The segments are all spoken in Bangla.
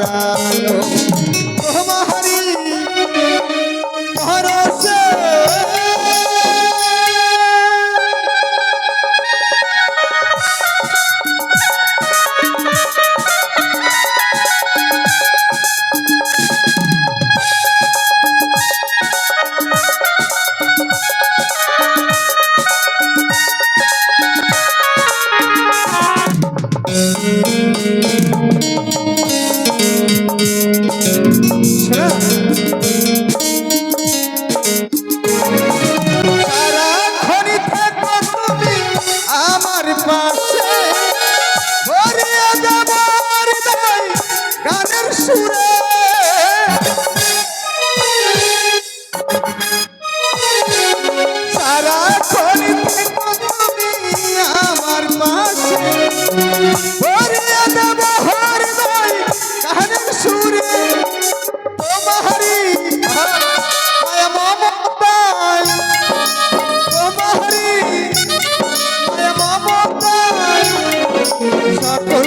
আশার আলো তোমারি ভরসে সুরে সারাক্ষণই থেকো তুমি আমার পাশে। ভরিয়ে দেব হৃদয় গানের সুরে। তোমারি মায়া মমতায়। তোমারি মায়া মমতায়। সকল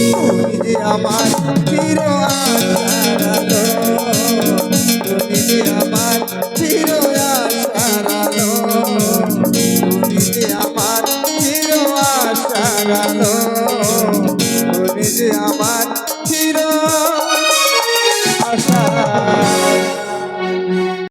তুমি যে আমার চির আশার আলো। তুমি যে আমার চির আশার তুমি যে আমার চির আশার আলো। তুমি যে আমার